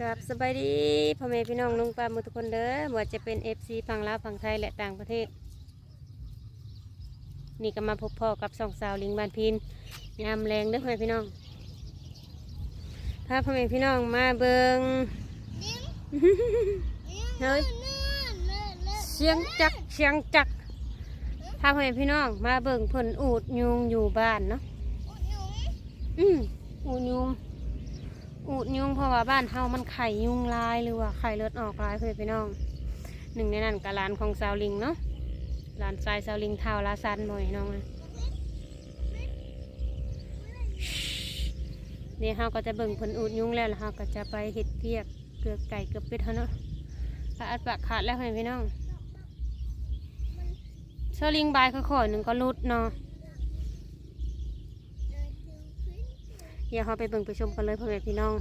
กับสบายดีพ่อแม่พี่น้องลุงป้าหมือทุกคนเด้อบ่ว่าจะเป็นเอฟซีฝั่งลาวฝั่งไทยและต่างประเทศ นี่ก็มาพบพ่อกับสองสาวลิงบานพินยามแรงเด้อพ่อแม่พี่น้องพาพ่อแม่พี่น้องมาเบิงเฮ้ยเสียงจักเสียงจักพาพ่อแม่พี่น้องมาเบิงเพิ่นอูดยุงอยู่บ้านเนาะอืมอูดยุงอู ดยุงเพราะว่าบ้านเฮามันไข่ยุงลายหรือว่าไข่เลือดออกลายเพื่อนพี่น้องหนึ่งในนั้นก็ร้านของสาวลิงเนาะร้านทรายสาวลิงเท้าลาซันบ่อยน้องนะเดี๋ยเฮาก็จะเบิ่งผลอูดยุงแล้วแล้วเฮาก็จะไปเห็ดเพียกเกลือไก่เกลือเป็ดเฮาเนาะถ้าอัดปากขาดแล้วเพื่อนพี่น้องสาวลิงบายค่อยๆหนึ่งก็รุดเนาะเดี๋ยวเราไปเบิ่งไปชมกันเลยพ่อแม่พี่น้อง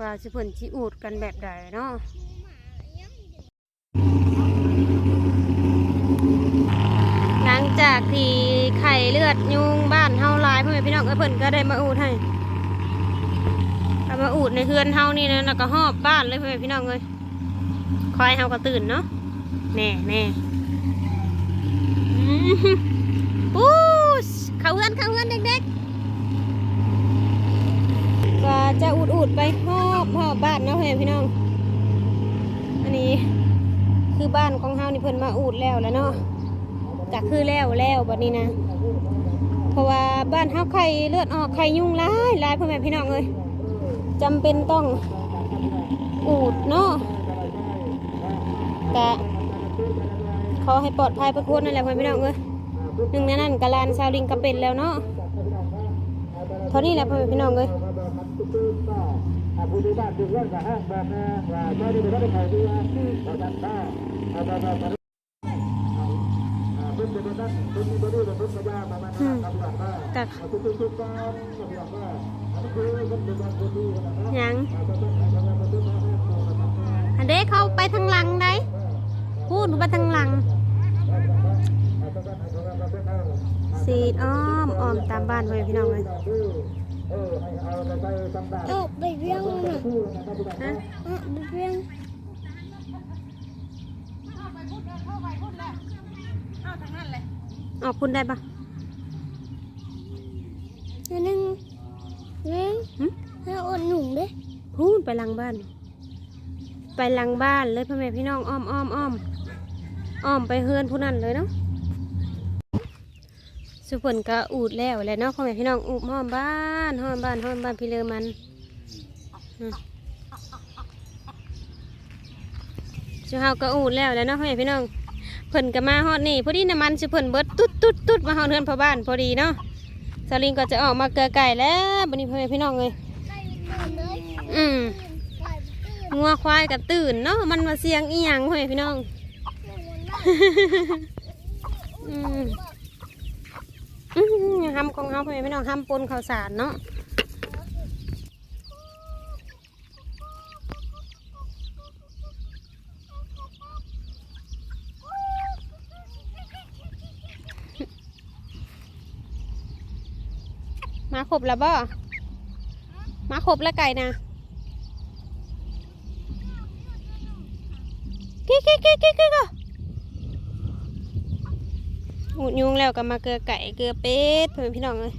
ว่าสิเพิ่นสิอูดกันแบบใดเนาะหลังจากที่ไข่เลือดยุงบ้านเฮาลายพ่อแม่พี่น้องเอ้ยเพิ่นก็ได้มาอูดให้ก็มาอูดในเฮือนเฮานี่นะแล้วก็หอบบ้านเลยพ่อแม่พี่น้องเอ้ยคอยเฮาก็ตื่นเนาะแน่แน่อืมปูสเข้าเฮือนเข้าเฮือนเด็กๆ ก็จะอุ ดไปหอบหอบบ้านเนาะเพรมพี่น้อง อันนี้คือบ้านของเฮานี่เพิ่นมาอูดแล้วแล้วเนาะก็คือแล้วแล้วบัดนี้นะ เพราะว่าบ้านเฮาไข่เลือดออกไข่ยุ่งหลายหลายพ่อแม่พี่น้องเอ้ยจำเป็นต้องอูดเนาะกะขอให้ปลอดภัยทุกคนนั่นแหละพ่อแม่พี่น้องเอ้ยหนึ่งในนั้นกะลานชาวลิงก็เป็นแล้วเนาะเท่านี้แหละพ่อแม่พี่น้องเลย อ้ยผู้ที่บ้านดูเรื่องกับห้างแบบนี้ว่าเจ้าที่เป็นรัฐบาลดีว่าเราจัดได้เอาไปมาเป็นเป็นเป็นนั่นเป็นมีบริเป็นเป็นพยามามาทำหลังบ้านกะเอาทุกทุกทุกการทำหลังบ้านอันนี้คือเป็นเป็นการเป็นดีนะหยังเอาไปเป็นทำงานเป็นเป็นห้างโตนะครับอันเด็กเขาไปทางหลังได้พูดไปทางหลังสีอ้อมอ้อมตามบ้านพ่อแม่พี่น้องเลย เออให้เอาไปไปทำได้เออไปเรียงน่ะคู่นะครับทุกท่านฮะเออไปเรียงออกคุณได้ปะเรียงเรียงหึให้อดหนุ่มเด้พูดไปหลังบ้าน ไปหลังบ้านเลยพ่อแม่พี่น้องอ้อมอ้อมอ้อมอ้อมไปเฮือนผู้นั้นเลยเนาะ สุพลก็อูดแล้วแหละเนาะพ่อแม่พี่น้องอูดห้อมบ้านห้อมบ้านห้อมบ้านพี่เลอมันอืมสุเฮาก็อูดแล้วแหล้วเนาะพ่อแม่พี่น้องเพิ่นก็มาฮอดนี่พอดีน้ำมันสุพนเบิดตุ๊ดตุ๊ดตุ๊ดมาฮอดเฮือนพ่อบ้านพอดีเนาะสลิงก็จะออกมาเกลือไก่แล้วบัดนี้พ่อแม่พี่น้องเลยอืมงัวควายก็ตื่นเนาะมันมาเสียงอีหยังพ่อแม่พี่น้องอืม ห้ำของเฮาพ่อแม่พี่น้องห้ำปนข้าวสารเนาะมาครบแล้วบ่มาครบแล้วไก่นะกิ๊กกิ๊กกิ๊กกิ๊กกิ๊ก หูยุงแล้วก็มาเกลือไก่เกลือเป็ดเพื่อนพี่น้องเลย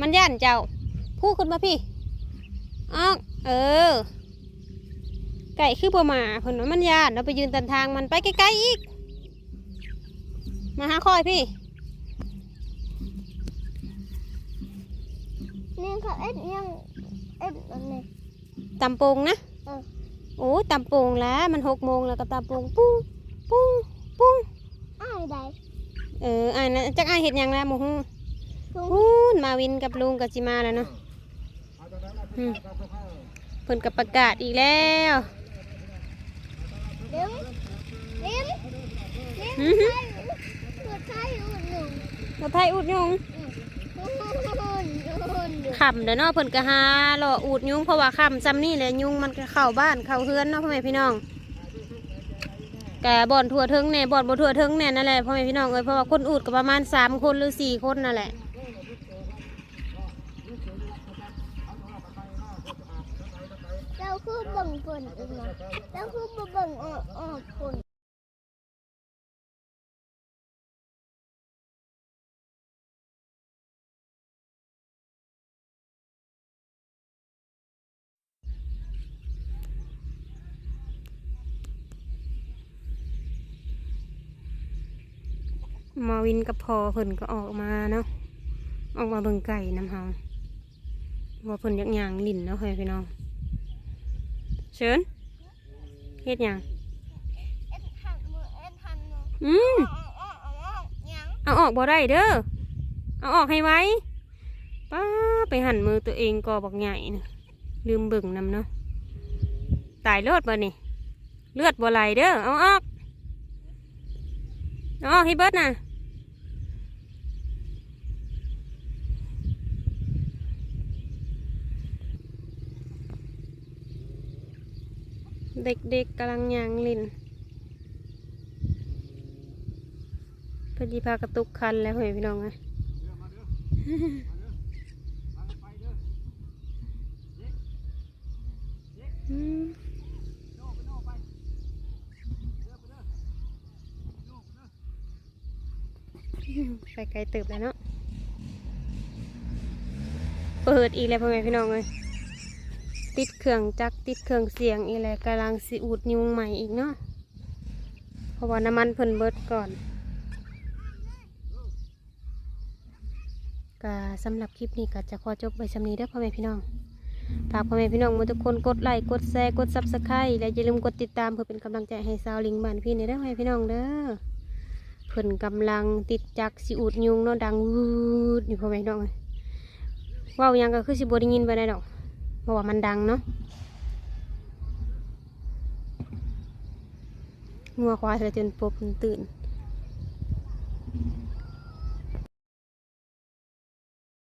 มันย่านเจ้า พูดขึ้นมาพี่อ้าวเออ ไก่คือประมาเพิ่นว่ามันย่านเราไปยืนตันทางมันไปไกลๆอีก มาหาคอยพี่นี่เขาเอ็ดยังเอ็ดอันนี้ตำโปงนะเออโอ้ยตำโปงแล้วมันหกโมงแล้วก็ตำโปงปุ้ง ปุ้งปุ้งอ้ายใดเอออ่านนะจักอ้ายเห็ดหยังแล้วโมโหลุงพูนมาวินกับลุงกับจิมาแล้วเนาะอืมเพิ่นกับประกาศอีกแล้วเลี้ยงเลี้ยงเลี้ยงอื้อหือตัวไก่อดหนุ่มเราไทยอุดยุงอืมอุ่นๆขำเด้อเนาะเพิ่นก็หาหล่ออุดยุงเพราะว่าขำซ้ำนี่แหละยุงมันก็เข้าบ้านเข้าเฮือนเนาะพ่อแม่พี่น้องแกบ่อนทั่วถึงแน่บ่อนบ่ทั่วถึงแน่นั่นแหละพ่อแม่พี่น้องเอ้ยเพราะว่าคนอุดก็ประมาณสามคนหรือสี่คนนั่นแหละเราคือเบิ่งฝนอีกนะเราคือบ่เบิ่งออกออกฝน มาวินกับพอเพิ่นก็ออกมาเนาะออกมาเบิ่งไก่น้ำเฮาว่าเพิ่นยักยางลิ่นเนาะเฮ้ยพี่น้องเชิญเฮ็ดหยังเอ็ดหันมือเอ็ดหันมืออืมออกออกออกออกยังเอาออกบ่ได้เด้อเอาออกให้ไว้ป้าไปหันมือตัวเองก็บอกใหญ่นะลืมเบิ่งนำเนาะตายเลือดบ่นี่เลือดบ่ไหลเด้อเอาออกเอาออกให้เบิดน่ะ เด็กๆกำลังยางลินพอที่พากระตุกคันแล้วเฮ้ยพี่น้องไงไปไกลติบแล้วเนาะ เปิดอีกแล้วพ่อแม่พี่น้องเลย ติดเครื่องจักรติดเครื่องเสียงอีกแล้วกำลังสิอูดยุงใหม่อีกเนาะเพราะว่าน้ำมันเพิ่นเบิดก่อนก็สำหรับคลิปนี้ก็จะขอจบไว้สำนีเด้อพ่อแม่พี่น้องฝากพ่อแม่พี่น้องทุกคนกดไลค์กดแชร์กดซับสไครต์และอย่าลืมกดติดตามเพื่อเป็นกำลังใจให้สาวลิงบ้านพี่ในเด้อพ่อแม่พี่น้องเด้อเพิ่นกำลังติดจักสิอูดยุงเนาะดังวูดอยู่พ่อแม่พี่น้องเอ้ยเว้าหยังก็คือสิบ่ได้ยินไปได้ดอก ราะว่ามันดังเนาะงัวควายเธอจนปบตื่น